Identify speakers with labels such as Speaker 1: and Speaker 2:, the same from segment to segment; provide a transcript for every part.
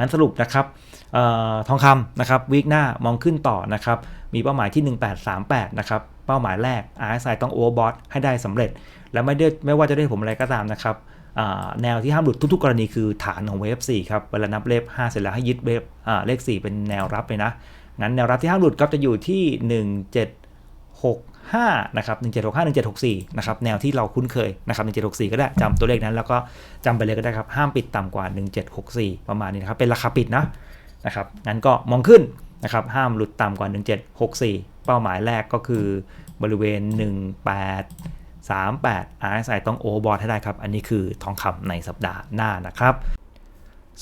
Speaker 1: งั้นสรุปนะครับออทองคำนะครับวีคหน้ามองขึ้นต่อนะครับ มีเป้าหมายที่ 1838 นะครับ เป้าหมายแรก RSI ต้อง overbought ให้ได้สำเร็จ และไม่ได้ไม่ว่าจะได้ผลอะไรก็ตามนะครับแนวที่ห้ามหลุดทุกๆ กรณีคือฐานของเวฟ4ครับเวลานับเลข5เสร็จแล้วให้ยึดเวฟเลข 4 เป็นแนวรับเลยนะงั้นแนวรับที่ห้ามหลุดก็จะอยู่ที่ 1765นะครับ1765 1764นะครับแนวที่เราคุ้นเคยนะครับ1764 ก็ได้จำตัวเลขนั้น แล้วก็จำไปเลยก็ได้ครับ ห้ามปิดต่ำกว่า 1764 ประมาณนี้นะครับ เป็นราคาปิดนะนะครับงั้นก็มองขึ้นนะครับห้ามหลุดต่ำกว่า 1764 เป้าหมายแรกก็คือบริเวณ 1838 RSI ต้องโอเวอร์บอทให้ได้ครับ อันนี้คือทองคำในสัปดาห์หน้านะครับ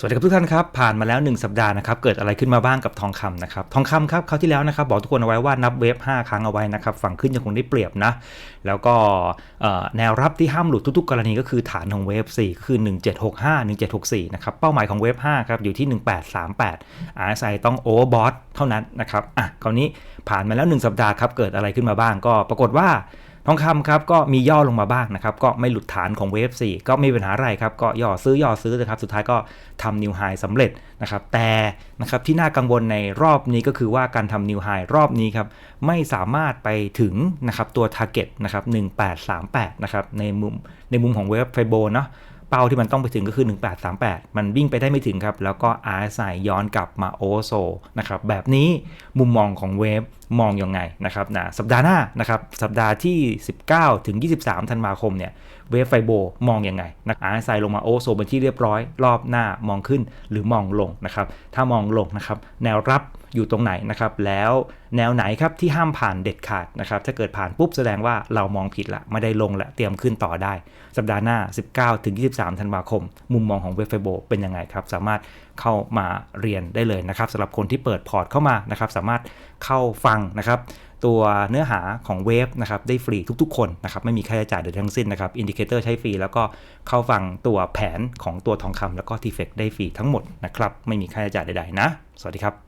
Speaker 1: สวัสดีครับทุกท่านครับผ่านมาแล้ว 1 สัปดาห์นะครับเกิดอะไรขึ้นมาบ้างกับทองคำนะครับทองคำครับคราวที่แล้วนะครับบอกทุกคนเอาไว้ว่านับเวฟ5ครั้งเอาไว้นะครับฝั่งขึ้นยังคงได้เปรียบนะแล้วก็แนวรับที่ห้ามหลุดทุกๆ กรณีก็คือฐานของเวฟ4คือ 1765 1764นะครับเป้าหมายของเวฟ5ครับอยู่ที่ 1838 RSI ต้องโอเวอร์บอทเท่านั้นนะครับอะคราวนี้ผ่านมาแล้ว 1 สัปดาห์ครับเกิดอะไรขึ้นมาบ้างก็ปรากฏว่า ทองคำครับก็มีย่อลงมาบ้างนะครับ ก็ไม่หลุดฐานของเวฟ4ก็ไม่มีปัญหาอะไรครับ ก็ย่อซื้อย่อซื้อนะครับ สุดท้ายก็ทำนิวไฮสำเร็จนะครับ แต่นะครับที่น่ากังวลในรอบนี้ก็คือว่าการทำนิวไฮรอบนี้ครับ ไม่สามารถไปถึงนะครับตัว Target นะครับ 1838 นะครับในมุมในมุมของเวฟไฟโบเนาะเป้าที่มันต้องไปถึงก็คือ 1838 มันวิ่งไปได้ไม่ถึงครับ แล้วก็ RSI ย้อนกลับมาโอโซนะครับ แบบนี้มุมมองของเวฟ มองยังไงนะครับนะสัปดาห์หน้านะครับสัปดาห์ที่ 19 ถึง 23 ธันวาคมเนี่ยเวฟไฟโบมองยังไงนะ RSI ลงมาโอโซเป็นที่เรียบร้อย รอบหน้ามองขึ้นหรือมองลงนะครับถ้ามองลงนะครับแนวรับอยู่ตรงไหนนะครับแล้วแนวไหนครับที่ห้ามผ่านเด็ดขาดนะครับถ้าเกิดผ่านปุ๊บแสดงว่าเรามองผิดละไม่ได้ลงละเตรียมขึ้นต่อได้ สัปดาห์หน้า 19ถึง23 ธันวาคม มุมมองของเวฟไฟโบเป็นยังไงครับสามารถ เข้ามาเรียนได้เลยนะครับสำหรับคนที่เปิดพอร์ตเข้ามานะครับสามารถเข้าฟังนะครับตัวเนื้อหาของเวฟนะครับได้ฟรีทุกๆ คนนะครับไม่มีค่าใช้จ่ายใดทั้งสิ้นนะครับอินดิเคเตอร์ใช้ฟรีแล้วก็เข้าฟังตัวแผนของตัวทองคำแล้วก็ทีเฟกได้ฟรีทั้งหมดนะครับไม่มีค่าใช้จ่ายใดๆนะ สวัสดีครับ